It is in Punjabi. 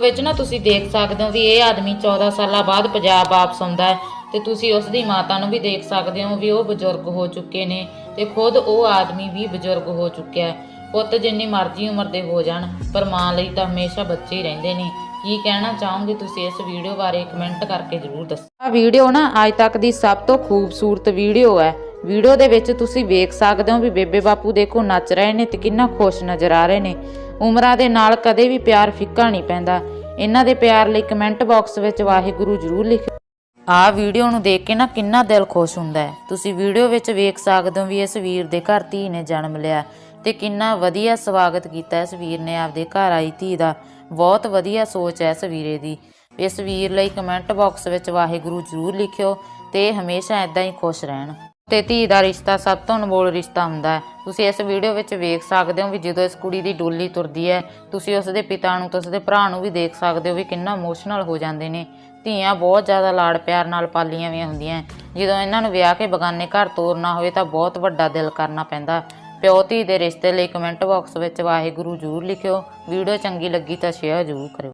ਵਿੱਚ ਨਾ ਤੁਸੀਂ ਦੇਖ ਸਕਦੇ ਹੋ ਵੀ ਇਹ ਆਦਮੀ 14 ਸਾਲਾਂ ਬਾਅਦ ਪੰਜਾਬ ਵਾਪਸ ਆਉਂਦਾ ਹੈ ਤੇ ਤੁਸੀਂ ਉਸ ਦੀ ਮਾਤਾ ਨੂੰ ਵੀ ਦੇਖ ਸਕਦੇ ਹੋ ਵੀ ਉਹ ਬਜ਼ੁਰਗ ਹੋ ਚੁੱਕੇ ਨੇ ਤੇ ਖੁਦ ਉਹ ਆਦਮੀ ਵੀ ਬਜ਼ੁਰਗ ਹੋ ਚੁੱਕਿਆ ਹੈ। ਪੁੱਤ ਜਿੰਨੀ ਮਰਜ਼ੀ ਉਮਰ ਦੇ ਹੋ ਜਾਣ, ਪਰ ਮਾਂ ਲਈ ਤਾਂ ਹਮੇਸ਼ਾ ਬੱਚੇ ਹੀ ਰਹਿੰਦੇ ਨੇ। ਕੀ ਕਹਿਣਾ ਚਾਹੋਗੇ ਤੁਸੀਂ ਇਸ ਵੀਡੀਓ ਬਾਰੇ? ਕਮੈਂਟ ਕਰਕੇ ਜ਼ਰੂਰ ਦੱਸੋ। ਆ ਵੀਡੀਓ ਨਾ ਅੱਜ ਤੱਕ ਦੀ ਸਭ ਤੋਂ ਖੂਬਸੂਰਤ ਵੀਡੀਓ ਹੈ। ਵੀਡੀਓ ਦੇ ਵਿੱਚ ਤੁਸੀਂ ਵੇਖ ਸਕਦੇ ਹੋ ਵੀ ਬੇਬੇ ਬਾਪੂ ਦੇਖੋ ਨੱਚ ਰਹੇ ਨੇ ਤੇ ਕਿੰਨਾ ਖੁਸ਼ ਨਜ਼ਰ ਆ ਰਹੇ ਨੇ। ਉਮਰਾਂ ਦੇ ਨਾਲ ਕਦੇ ਵੀ ਪਿਆਰ ਫਿੱਕਾ ਨਹੀਂ ਪੈਂਦਾ। ਇਹਨਾਂ ਦੇ ਪਿਆਰ ਲਈ ਕਮੈਂਟ ਬਾਕਸ ਵਿੱਚ ਵਾਹਿਗੁਰੂ ਜ਼ਰੂਰ ਲਿਖੋ ਆਹ ਵੀਡੀਓ ਨੂੰ ਦੇਖ ਕੇ ਨਾ ਕਿੰਨਾ ਦਿਲ ਖੁਸ਼ ਹੁੰਦਾ ਹੈ। ਤੁਸੀਂ ਵੀਡੀਓ ਵਿੱਚ ਵੇਖ ਸਕਦੇ ਹੋ ਵੀ ਇਸ ਵੀਰ ਦੇ ਘਰ ਧੀ ਨੇ ਜਨਮ ਲਿਆ ਤੇ ਕਿੰਨਾ ਵਧੀਆ ਸਵਾਗਤ ਕੀਤਾ ਇਸ ਵੀਰ ਨੇ ਆਪਦੇ ਘਰ ਆਈ ਧੀ ਦਾ। ਬਹੁਤ ਵਧੀਆ ਸੋਚ ਹੈ ਇਸ ਵੀਰੇ ਦੀ। ਇਸ ਵੀਰ ਲਈ ਕਮੈਂਟ ਬਾਕਸ ਵਿੱਚ ਵਾਹਿਗੁਰੂ ਜ਼ਰੂਰ ਲਿਖਿਓ ਤੇ ਹਮੇਸ਼ਾ ਇਦਾਂ ਹੀ ਖੁਸ਼ ਰਹਿਣ। ਤੇ ਧੀ ਦਾ ਰਿਸ਼ਤਾ ਸਭ ਤੋਂ ਅਨਮੋਲ ਰਿਸ਼ਤਾ ਹੁੰਦਾ ਹੈ। ਤੁਸੀਂ ਇਸ ਵੀਡੀਓ ਵਿੱਚ ਵੇਖ ਸਕਦੇ ਹੋ ਵੀ ਜਦੋਂ ਇਸ ਕੁੜੀ ਦੀ ਡੋਲੀ ਤੁਰਦੀ ਹੈ, ਤੁਸੀਂ ਉਸ ਦੇ ਪਿਤਾ ਨੂੰ ਤੇ ਉਸ ਦੇ ਭਰਾ ਨੂੰ ਵੀ ਦੇਖ ਸਕਦੇ ਹੋ ਵੀ ਕਿੰਨਾ ਇਮੋਸ਼ਨਲ ਹੋ ਜਾਂਦੇ ਨੇ। ਧੀਆਂ ਬਹੁਤ ਜ਼ਿਆਦਾ ਲਾੜ ਪਿਆਰ ਨਾਲ ਪਾਲੀਆਂ ਵੀ ਹੁੰਦੀਆਂ ਜਦੋਂ ਇਹਨਾਂ ਨੂੰ ਵਿਆਹ ਕੇ ਬਗਾਨੇ ਘਰ ਤੋਰਨਾ ਹੋਵੇ ਤਾਂ ਬਹੁਤ ਵੱਡਾ ਦਿਲ ਕਰਨਾ ਪੈਂਦਾ। ਪਿਓ ਧੀ ਦੇ ਰਿਸ਼ਤੇ ਲਈ ਕਮੈਂਟ ਬਾਕਸ ਵਿੱਚ ਵਾਹਿਗੁਰੂ ਜ਼ਰੂਰ ਲਿਖਿਓ। ਵੀਡੀਓ ਚੰਗੀ ਲੱਗੀ ਤਾਂ ਸ਼ੇਅਰ ਜ਼ਰੂਰ ਕਰਿਓ।